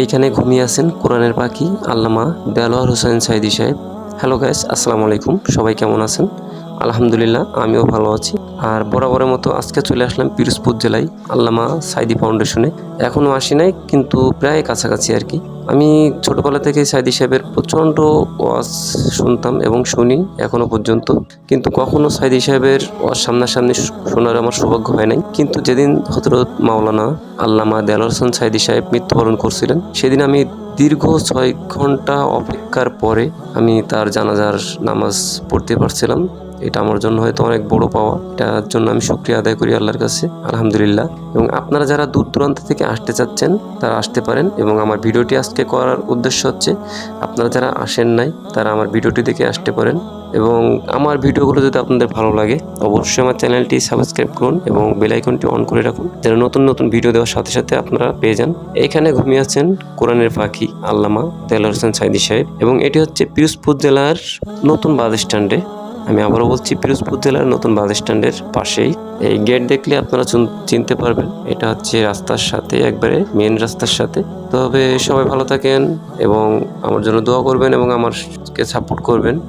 এইখানে ঘুমিয়ে আছেন কোরআনের পাখি আল্লামা দেলোয়ার হোসেন সাইদি সাহেব। হ্যালো গাইস আসসালামু আলাইকুম। সবাই কেমন আছেন? আলহামদুলিল্লাহ, আমিও ভালো আছি। আর বরাবরের মতো আজকে চলে আসলাম পিরোজপুর জেলায় আল্লামা সাইদি ফাউন্ডেশনে। এখনও আসি নাই, কিন্তু প্রায় কাছাকাছি আর কি। আমি ছোটবেলা থেকে সাইদি সাহেবের প্রচণ্ড ওয়াজ শুনতাম এবং শুনি, এখনও পর্যন্ত। কিন্তু কখনো সাইদি সাহেবের ওয়াজ সামনাসামনি শোনার আমার সৌভাগ্য হয় নাই। কিন্তু যেদিন হজরত মাওলানা আল্লামা দেয়াল হোসেন সাইদি সাহেব মৃত্যুবরণ করছিলেন, সেদিন আমি দীর্ঘ ছয় ঘণ্টা অপেক্ষার পরে আমি তার জানাজার নামাজ পড়তে পারছিলাম। এটা আমার জন্য হয়তো অনেক বড় পাওয়া। এটার জন্য আমি শুক্রিয়া আদায় করি আল্লাহর কাছে, আলহামদুলিল্লাহ। এবং আপনারা যারা দূর দূরান্ত থেকে আসতে চাচ্ছেন, তারা আসতে পারেন। এবং আমার ভিডিওটি আজকে করার উদ্দেশ্য হচ্ছে, আপনারা যারা আসেন নাই, তারা আমার ভিডিওটি দেখে আসতে পারেন। এবং আমার ভিডিওগুলো যদি আপনাদের ভালো লাগে, অবশ্যই আমার চ্যানেলটি সাবস্ক্রাইব করুন এবং বেল আইকনটি অন করে রাখুন যেন নতুন নতুন ভিডিও দেওয়ার সাথে সাথে আপনারা পেয়ে যান। এখানে ঘুমিয়ে আছেন কোরআনের পাখি আল্লামা তেলার হোসেন সাইদি সাহেব এবং এটি হচ্ছে পিরোজপুর জেলার নতুন বাস স্ট্যান্ডে। আমি আবারও বলছি, পিরোজপুর জেলার নতুন বাস স্ট্যান্ডের পাশেই। এই গেট দেখলে আপনারা চুন- চিনতে পারবেন, এটা হচ্ছে রাস্তার সাথে, একবারে মেন রাস্তার সাথে। তবে সবাই ভালো থাকেন এবং আমার জন্য দোয়া করবেন এবং আমারকে সাপোর্ট করবেন।